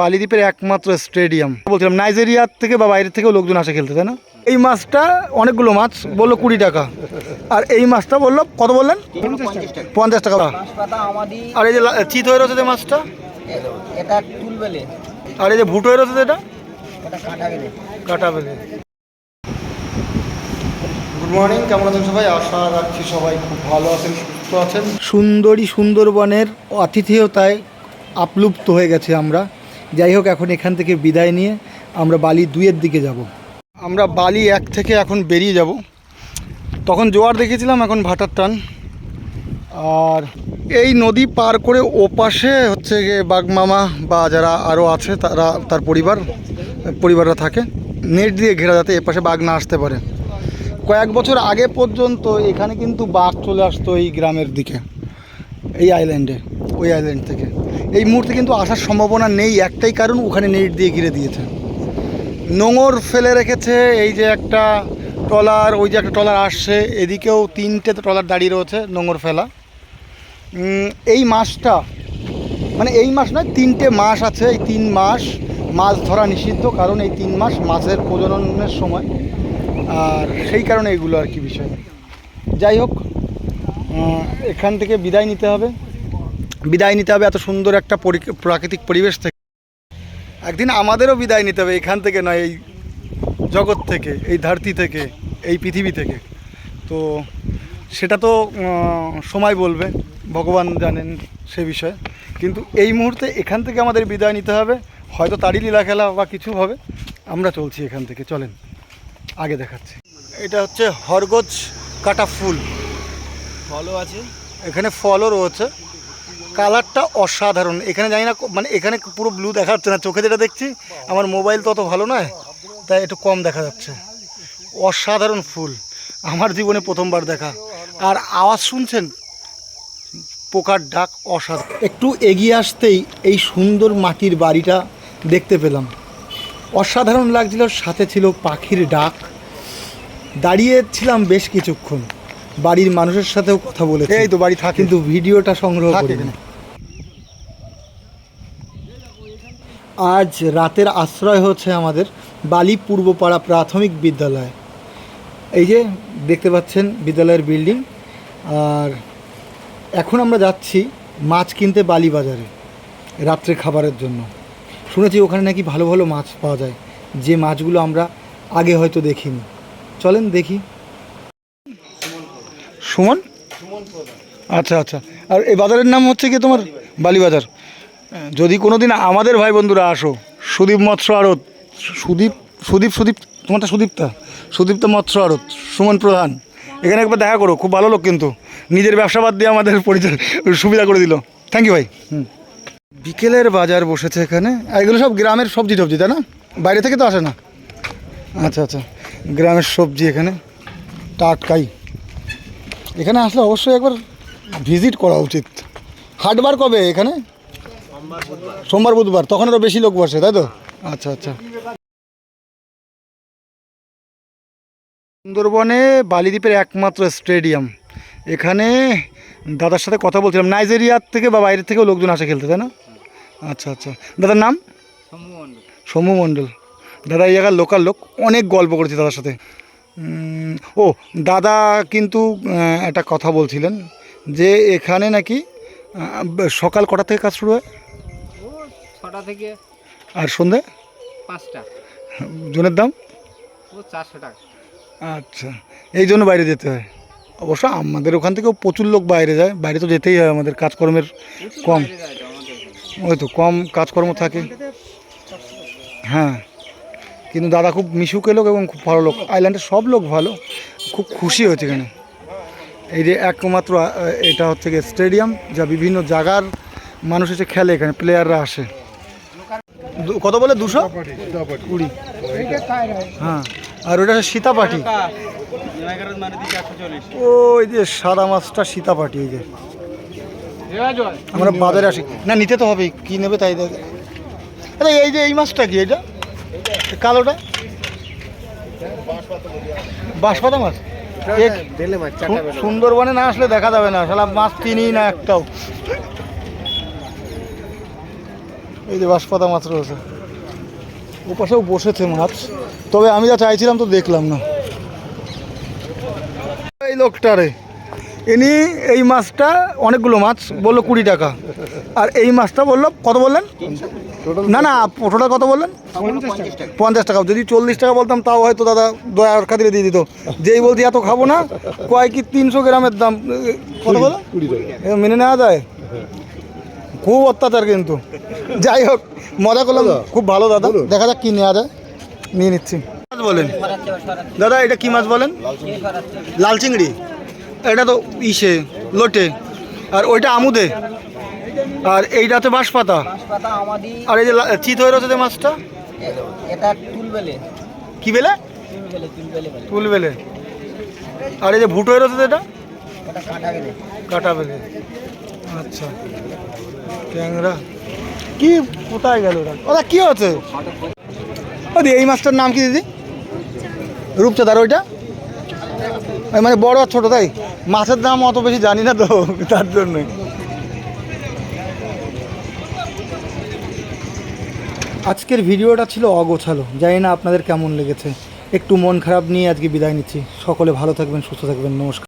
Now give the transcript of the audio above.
বালিদ্বীপের একমাত্র স্টেডিয়াম। বলছিলাম নাইজেরিয়ার থেকে বা বাইরের থেকেও লোকজন আসে খেলতে তাই না? এই মাছটা অনেকগুলো মাছ বলল কুড়ি টাকা। আর এই মাছটা বলল কত বললেন? পঞ্চাশ টাকা। আর এই যে চিত হয়ে রয়েছে যে মাছটা? এটা আর এই যে ভুটো হয়ে রয়েছে বেলে কাটা বেলে গুড মর্নিং কেমন আছেন সবাই? আশা রাখছি সবাই খুব ভালো আছেন সুস্থ আছেন। সুন্দরী সুন্দরবনের আতিথেয়তায় আপ্লুপ্ত হয়ে গেছে আমরা। যাই হোক, এখন এখান থেকে বিদায় নিয়ে আমরা বালি দুইয়ের দিকে যাব। আমরা বালি এক থেকে এখন বেরিয়ে যাব। তখন জোয়ার দেখেছিলাম, এখন ভাটার টান। আর এই নদী পার করে ওপাশে হচ্ছে গিয়ে বাগমামা বা যারা আরও আছে, তারা, তার পরিবার, পরিবাররা থাকে, নেট দিয়ে ঘেরা যাতে এপাশে বাঘ না আসতে পারে। কয়েক বছর আগে পর্যন্ত এখানে কিন্তু বাঘ চলে আসতো এই গ্রামের দিকে, এই আইল্যান্ডে ওই আইল্যান্ড থেকে। এই মুহূর্তে কিন্তু আসার সম্ভাবনা নেই, একটাই কারণ ওখানে নেট দিয়ে ঘিরে দিয়েছে। নোঙর ফেলে রেখেছে, এই যে একটা ট্রলার, ওই যে একটা ট্রলার আসছে, এদিকেও তিনটে ট্রলার দাঁড়িয়ে রয়েছে নোঙর ফেলা। এই মাসটা মানে এই মাস নয়, তিনটে মাস আছে, এই তিন মাস মাছ ধরা নিষিদ্ধ, কারণ এই তিন মাস মাছের প্রজননের সময়। আর সেই কারণে এগুলো আর কি বিষয়। যাই হোক এখান থেকে বিদায় নিতে হবে। বিদায় নিতে হবে এত সুন্দর একটা পরি- প্রাকৃতিক পরিবেশ থেকে। একদিন আমাদেরও বিদায় নিতে হবে এখান থেকে নয় এই জগৎ থেকে এই ধরতি থেকে এই পৃথিবী থেকে। তো সেটা তো সময় বলবে ভগবান জানেন সে বিষয়ে। কিন্তু এই মুহূর্তে এখান থেকে আমাদের বিদায় নিতে হবে হয়তো তারই লীলা খেলা বা কিছু হবে আমরা চলছি এখান থেকে চলেন আগে দেখাচ্ছি। এটা হচ্ছে হরগজ কাটা ফুল। ফলও আছে। এখানে ফলও রয়েছে। কালারটা অসাধারণ। এখানে জানি না মানে এখানে পুরো ব্লু দেখা যাচ্ছে না চোখে যেটা দেখছি আমার মোবাইল তো অত ভালো নয় তাই একটু কম দেখা যাচ্ছে। অসাধারণ ফুল আমার জীবনে প্রথমবার দেখা। আর আওয়াজ শুনছেন? পোকার ডাক অসাধারণ। একটু এগিয়ে আসতেই এই সুন্দর মাটির বাড়িটা দেখতে পেলাম। অসাধারণ লাগছিল সাথে ছিল পাখির ডাক। দাঁড়িয়ে ছিলাম বেশ কিছুক্ষণ। বাড়ির মানুষের সাথেও কথা বলেছি। এই তো বাড়ি থাকে। কিন্তু ভিডিওটা সংগ্রহ করি আজ রাতের আশ্রয় হচ্ছে আমাদের বালি পূর্বপাড়া প্রাথমিক বিদ্যালয়। এই যে দেখতে পাচ্ছেন বিদ্যালয়ের বিল্ডিং আর এখন আমরা যাচ্ছি মাছ কিনতে বালি বাজারে রাত্রে খাবারের জন্য। শুনেছি ওখানে নাকি ভালো ভালো মাছ পাওয়া যায় যে মাছগুলো আমরা আগে হয়তো দেখিনি। চলেন দেখি। সুমন? আচ্ছা আচ্ছা। আর এই বাজারের নাম হচ্ছে কি তোমার? বালিবাজার যদি কোনো দিন আমাদের ভাই বন্ধুরা আসো সুদীপ মৎস্য আড়ত সুদীপ সুদীপ সুদীপ তোমারটা সুদীপ্তা সুদীপ্তা মৎস্য আড়ত সুমন প্রধান। এখানে একবার দেখা করো খুব ভালো লোক কিন্তু। নিজের ব্যবসা বাদ দিয়ে আমাদের পরিচয় সুবিধা করে দিল। থ্যাংক ইউ ভাই। হুম। বিকেলের বাজার বসেছে এখানে। আর এগুলো সব গ্রামের সবজি টবজি তাই না? বাইরে থেকে তো আসে না? আচ্ছা আচ্ছা। গ্রামের সবজি এখানে। টাটকাই। এখানে আসলে অবশ্যই একবার ভিজিট করা উচিত। হাটবার কবে এখানে? সোমবার বুধবার। তখন আরও বেশি লোক বসে তাই তো? আচ্ছা আচ্ছা। সুন্দরবনে বালিদ্বীপের একমাত্র স্টেডিয়াম। এখানে দাদার সাথে কথা বলছিলাম। নাইজেরিয়ার থেকে বা বাইরের থেকেও লোকজন আসে খেলতে তাই না? আচ্ছা আচ্ছা। দাদার নাম? সৌম্য মণ্ডল। দাদা এই জায়গার লোকাল লোক। অনেক গল্প করেছি দাদার সাথে। ও দাদা কিন্তু একটা কথা বলছিলেন যে এখানে নাকি সকাল কটা থেকে কাজ শুরু হয়? ছটা থেকে আর সন্ধে? পাঁচটা। জনের দাম? ও চারশো টাকা। আচ্ছা এই জন্য বাইরে যেতে হয়। অবশ্য আমাদের ওখান থেকেও প্রচুর লোক বাইরে যায়। বাইরে তো যেতেই হয় আমাদের কাজকর্মের কম। ওই তো কম কাজকর্ম থাকে। হ্যাঁ কিন্তু দাদা খুব মিশুকে লোক এবং খুব ভালো লোক। আইল্যান্ডের সব লোক ভালো। খুব খুশি হয়েছে এখানে। এই যে একমাত্র এটা হচ্ছে গিয়ে স্টেডিয়াম যা বিভিন্ন জায়গার মানুষ এসে খেলে এখানে প্লেয়াররা আসে। কত বলে? দুশো? কুড়ি। হ্যাঁ। আর ওটা সীতাপাটি। ওই যে সাদা মাছটা সীতাপাটি এই যে। আমরা বাজারে আসি। না নিতে তো হবেই। কী নেবে তাই দেখে আরে এই যে এই মাছটা কি এটা? কালোটা? বাঁশপাতা মাছ? সুন্দরবনে না আসলে দেখা যাবে না। শালা মাছ চিনি না একটাও। এই যে বাঁশপাতা মাছ রয়েছে। ও পাশেও বসেছে মাছ। তবে আমি যা চাইছিলাম তো দেখলাম না। এই লোকটারে ইনি এই মাছটা অনেকগুলো মাছ বলল কুড়ি টাকা। আর এই মাছটা বলল কত বললেন? না না টোটাল কত বললেন? পঞ্চাশ টাকা। যদি চল্লিশ টাকা বলতাম তাও হয়তো দাদা দয়ার খাতিরে দিয়ে দিত। যেই বলছি এত খাব না। কয় কি তিনশো গ্রামের দাম? কত বলো? মেনে নেওয়া যায়? খুব অত্যাচার কিন্তু। যাই হোক মজা করলাম। খুব ভালো দাদা। দেখা যাক কি নেওয়া যায়। নিয়ে নিচ্ছি। মাছ বলেন? দাদা এটা কি মাছ বলেন? লাল চিংড়ি। এটা তো ইসে লোটে। আর ওইটা আমুদে। আর এইটাতে বাঁশপাতা। পাতা আর এই যে লা- চিত হয়ে রয়েছে যে মাছটা? এটা কি বেলে? তুল বেলে আর এই যে ভুটো হয়ে রয়েছে কাটা কাটা বেলে। আচ্ছা। ট্যাংরা। কি কোথায় গেল ওরা? ওরা কি হচ্ছে? ও দি এই মাছটার নাম কি দিদি? রূপচাঁদার, ওইটা? মানে বড় আর ছোটো, তাই? মাছের দাম অত বেশি জানি না তো, তার জন্য। আজকের ভিডিওটা ছিল অগোছালো। জানি না আপনাদের কেমন লেগেছে। একটু মন খারাপ নিয়ে আজকে বিদায় নিচ্ছি। সকলে ভালো থাকবেন, সুস্থ থাকবেন। নমস্কার।